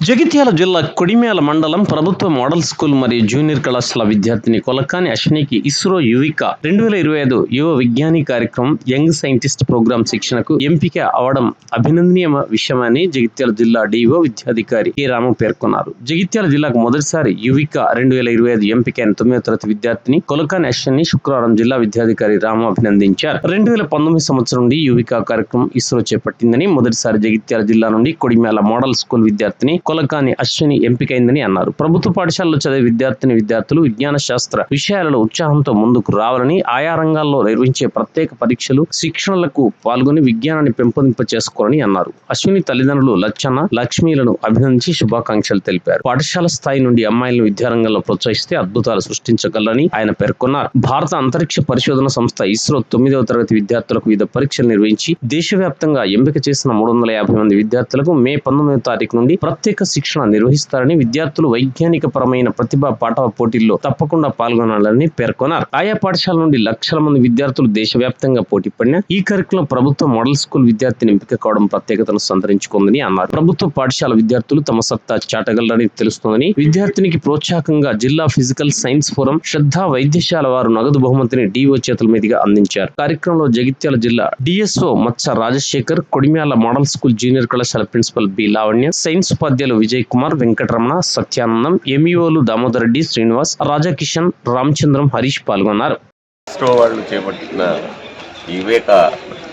జగిత్యాల జిల్లా కొడిమేల మండలం ప్రభుత్వ మోడల్ స్కూల్ మరియు జూనియర్ కళాశాల విద్యార్థిని కొలకాని అశ్వినికి ఇస్రో యువిక రెండు వేల ఇరవై ఐదు యువ విజ్ఞాని కార్యక్రమం యంగ్ సైంటిస్ట్ ప్రోగ్రాం శిక్షణకు ఎంపిక అవడం అభినందనీయ విషయమని జగిత్యాల జిల్లా డిఓ విద్యాధికారి కె రాము పేర్కొన్నారు. జగిత్యాల జిల్లాకు మొదటిసారి యువిక రెండు వేల ఇరవై ఐదు ఎంపికైన తొమ్మిదో తరగతి విద్యార్థిని కొలకాని అశ్విని శుక్రవారం జిల్లా విద్యాధికారి రాము అభినందించారు. రెండు వేల పంతొమ్మిది సంవత్సరం నుండి యువిక కార్యక్రమం ఇస్రో చేపట్టిందని మొదటిసారి జగిత్యాల జిల్లా నుండి కొడిమేల మోడల్ స్కూల్ విద్యార్థిని కొలకాని అశ్విని ఎంపికైందని అన్నారు. ప్రభుత్వ పాఠశాలలో చదివే విద్యార్థిని విద్యార్థులు విజ్ఞాన శాస్త్ర విషయాలలో ఉత్సాహంతో ముందుకు రావాలని ఆయా రంగాల్లో నిర్వహించే ప్రత్యేక పరీక్షలు శిక్షణలకు పాల్గొని విజ్ఞానాన్ని పెంపొందింప చేసుకోవాలని అన్నారు. అశ్విని తల్లిదండ్రులు లచ్చన్న లక్ష్మీలను అభినందించి శుభాకాంక్షలు తెలిపారు. పాఠశాల స్థాయి నుండి అమ్మాయిలను విద్యారంగంలో ప్రోత్సహిస్తే అద్భుతాలు సృష్టించగలరని ఆయన పేర్కొన్నారు. భారత అంతరిక్ష పరిశోధన సంస్థ ఇస్రో తొమ్మిదవ తరగతి విద్యార్థులకు వివిధ పరీక్షలు నిర్వహించి దేశవ్యాప్తంగా ఎంపిక చేసిన మూడు వందల యాభై మంది విద్యార్థులకు మే పంతొమ్మిదవ తారీఖు నుండి ప్రత్యేక ప్రత్యేక శిక్షణ నిర్వహిస్తారని విద్యార్థులు వైజ్ఞానిక పరమైన ప్రతిభా పాఠవ పోటీల్లో తప్పకుండా పాల్గొనాలని పేర్కొన్నారు. ఆయా పాఠశాల నుండి లక్షల మంది విద్యార్థులు దేశవ్యాప్తంగా పోటీ పడిన ఈ కార్యక్రమం ప్రభుత్వ మోడల్ స్కూల్ విద్యార్థిని ఎంపిక కావడం ప్రత్యేకతను సంతరించుకుందని అన్నారు. ప్రభుత్వ పాఠశాల విద్యార్థులు తమ సత్తా చాటగలరని తెలుస్తోందని విద్యార్థినికి ప్రోత్సాహకంగా జిల్లా ఫిజికల్ సైన్స్ ఫోరం శ్రద్ధా వైద్యశాల వారు నగదు బహుమతిని డిఓ చేతుల మీదుగా అందించారు. కార్యక్రమంలో జగిత్యాల జిల్లా DSO Matsa Rajasekhar Kodimyal model school junior కళాశాల ప్రిన్సిపల్ బి లావణ్య సైన్స్ ఉపాధ్యాయులు విజయ్ కుమార్ వెంకటరమణ సత్యానందం ఎంఈఓలు దామోదర్ రెడ్డి శ్రీనివాస్ రాజాకిషన్ రామచంద్రం హరీష్ పాల్గొన్నారు. వాళ్ళు చేపట్టిన వివేక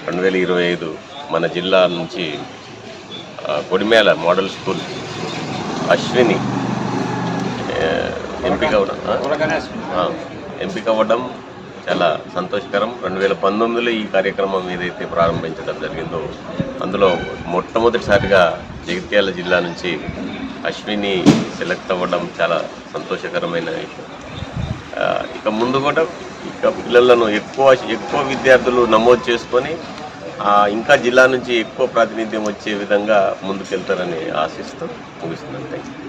రెండు వేల ఇరవై ఐదు మన జిల్లా నుంచి కొడిమేల మోడల్ స్కూల్ అశ్విని ఎంపిక ఎంపిక అవ్వడం చాలా సంతోషకరం. రెండు వేల పంతొమ్మిదిలో ఈ కార్యక్రమం ఏదైతే ప్రారంభించడం జరిగిందో అందులో మొట్టమొదటిసారిగా జగిత్యాల జిల్లా నుంచి అశ్విని సెలెక్ట్ అవ్వడం చాలా సంతోషకరమైన విషయం. ఇక ముందు కూడా ఇక పిల్లలను ఎక్కువ ఎక్కువ విద్యార్థులు నమోదు చేసుకొని ఇంకా జిల్లా నుంచి ఎక్కువ ప్రాతినిధ్యం వచ్చే విధంగా ముందుకెళ్తారని ఆశిస్తూ ముగిస్తున్నాను. Thank you